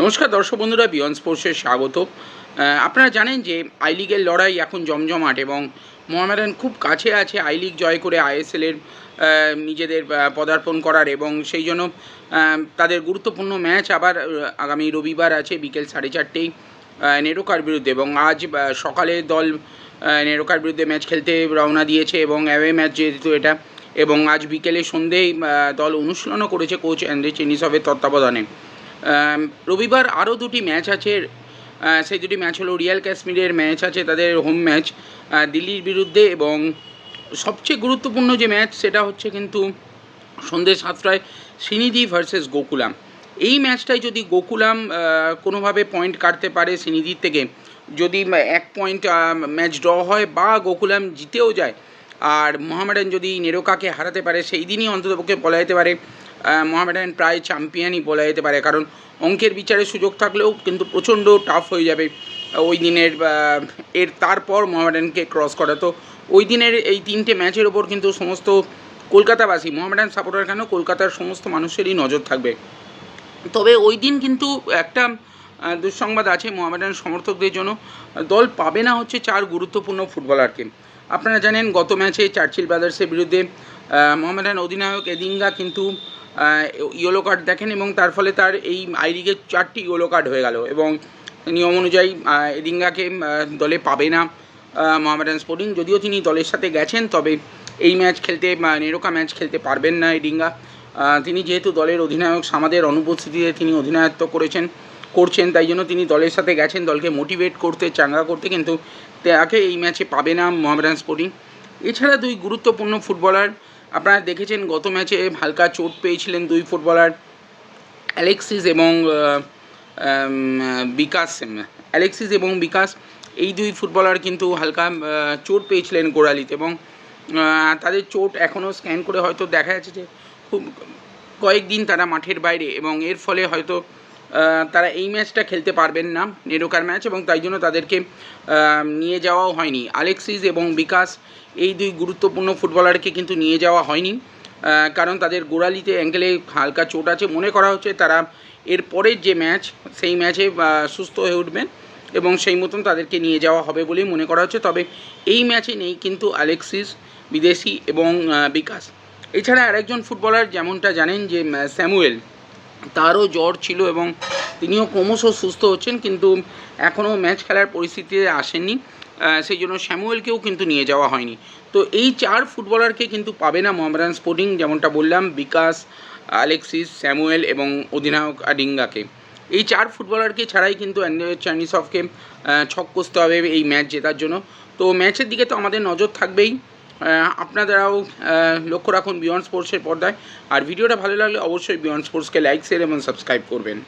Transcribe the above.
নমস্কার দর্শক বন্ধুরা বিয়ন স্পোর্টসে স্বাগত। আপনারা জানেন যে আই লিগের লড়াই এখন জমজমাট এবং মোহামেডান খুব কাছে আছে আই লিগ জয় করে আইএসএলের নিজেদের পদার্পণ করার এবং সেই জন্য তাদের গুরুত্বপূর্ণ ম্যাচ আবার আগামী রবিবার আছে বিকেল সাড়ে চারটেই নেরোকার বিরুদ্ধে এবং আজ সকালে দল নেরোকার বিরুদ্ধে ম্যাচ খেলতে রওনা দিয়েছে এবং অ্যাওয়ে ম্যাচ যেহেতু এটা এবং আজ বিকেলে সন্ধেয় দল অনুশীলনও করেছে কোচ অ্যান্ড্রে চেনিসভের তত্ত্বাবধানে। রবিবার আরও দুটি ম্যাচ আছে। সেই দুটি ম্যাচ হলো রিয়াল কাশ্মীরের ম্যাচ আছে, তাদের হোম ম্যাচ দিল্লির বিরুদ্ধে এবং সবচেয়ে গুরুত্বপূর্ণ যে ম্যাচ সেটা হচ্ছে কিন্তু সন্ধ্যে সাতটায় শ্রীনিধি ভার্সেস গোকুলাম। এই ম্যাচটায় যদি গোকুলাম কোনোভাবে পয়েন্ট কাটতে পারে শ্রীনিধির থেকে, যদি এক পয়েন্ট ম্যাচ ড্র হয় বা গোকুলাম জিতেও যায় আর মোহামেডান যদি নেরোকাকে হারাতে পারে, সেই দিনই অন্ততপক্ষে বলা যেতে পারে মোহামেডান প্রায় চ্যাম্পিয়নই বলা যেতে পারে। কারণ অঙ্কের বিচারে সুযোগ থাকলেও কিন্তু প্রচণ্ড টাফ হয়ে যাবে ওই দিনের এর তারপর মোহামেডানকে ক্রস করা। তো ওই দিনের এই তিনটে ম্যাচের ওপর কিন্তু সমস্ত কলকাতাবাসী, মোহামেডান সাপোর্টার কেন? কলকাতার সমস্ত মানুষেরই নজর থাকবে। তবে ওই দিন কিন্তু একটা দুঃসংবাদ আছে মোহামেডান সমর্থকদের জন্য। দল পাবে না হচ্ছে চার গুরুত্বপূর্ণ ফুটবলারকে। আপনারা জানেন, গত ম্যাচে চার্চিল ব্রাদার্সের বিরুদ্ধে মোহামেডান অধিনায়ক এদিঙ্গা কিন্তু ইয়েলো কার্ড দেখেন এবং তার ফলে তার এই আই লিগের চারটি ইয়েলো কার্ড হয়ে গেল এবং নিয়ম অনুযায়ী এদিঙ্গাকে দলে পাবে না মোহামেডান স্পোর্টিং। যদিও তিনি দলের সাথে গেছেন, তবে এই ম্যাচ খেলতে নেরোকা ম্যাচ খেলতে পারবেন না এডিঙ্গা তিনি যেহেতু দলের অধিনায়ক, সামাদের অনুপস্থিতিতে তিনি অধিনায়ত্ব করেছেন। করছেন, তাই জন্য তিনি দলের সাথে গেছেন, দলকে মোটিভেট করতে, চাঙ্গা করতে, কিন্তু তাকে এই ম্যাচে পাবে না মোহামেডান স্পোর্টিং। এছাড়া দুই গুরুত্বপূর্ণ ফুটবলার আপনারা দেখেছেন গত ম্যাচে হালকা চোট পেয়েছিলেন দুই ফুটবলার অ্যালেক্সিস এবং বিকাশ, অ্যালেক্সিস এবং বিকাশ, এই দুই ফুটবলার কিন্তু হালকা চোট পেয়েছিলেন গোড়ালিতে এবং তাদের চোট এখনও স্ক্যান করে হয়তো দেখা যাচ্ছে যে খুব কয়েকদিন তারা মাঠের বাইরে এবং এর ফলে হয়তো তারা এই ম্যাচটা খেলতে পারবেন না নেরোকার ম্যাচ, এবং তাই জন্য তাদেরকে নিয়ে যাওয়াও হয়নি। আলেক্সিস এবং বিকাশ এই দুই গুরুত্বপূর্ণ ফুটবলারকে কিন্তু নিয়ে যাওয়া হয়নি কারণ তাদের গোড়ালিতে অ্যাঙ্কেলে হালকা চোট আছে। মনে করা হচ্ছে তারা এর পরের যে ম্যাচ, সেই ম্যাচে সুস্থ হয়ে উঠবেন এবং সেই মতন তাদেরকে নিয়ে যাওয়া হবে বলেই মনে করা হচ্ছে। তবে এই ম্যাচে নেই কিন্তু আলেক্সিস, বিদেশি এবং বিকাশ। এছাড়া আরেকজন ফুটবলার যেমনটা জানেন যে স্যামুয়েল তারও জ্বর ছিল এবং তিনিও ক্রমশ সুস্থ হচ্ছেন, কিন্তু এখনও ম্যাচ খেলার পরিস্থিতিতে আসেননি। সেই জন্য স্যামুয়েলকেও কিন্তু নিয়ে যাওয়া হয়নি। তো এই চার ফুটবলারকে কিন্তু পাবে না মোহামেডান স্পোর্টিং, যেমনটা বললাম, বিকাশ, আলেক্সিস, স্যামুয়েল এবং অধিনায়ক আডিঙ্গাকে এই চার ফুটবলারকে ছাড়াই কিন্তু চাইনিসফকে ছক কষতে হবে এই ম্যাচ জেতার জন্য। তো ম্যাচের দিকে তো আমাদের নজর থাকবেই। আপনারাও লক্ষ্য রাখুন বিয়ন্ড স্পোর্টসের পর্দায়। আর ভিডিওটা ভালো লাগলে অবশ্যই বিয়ন্ড স্পোর্টসকে লাইক শেয়ার এবং সাবস্ক্রাইব করবেন।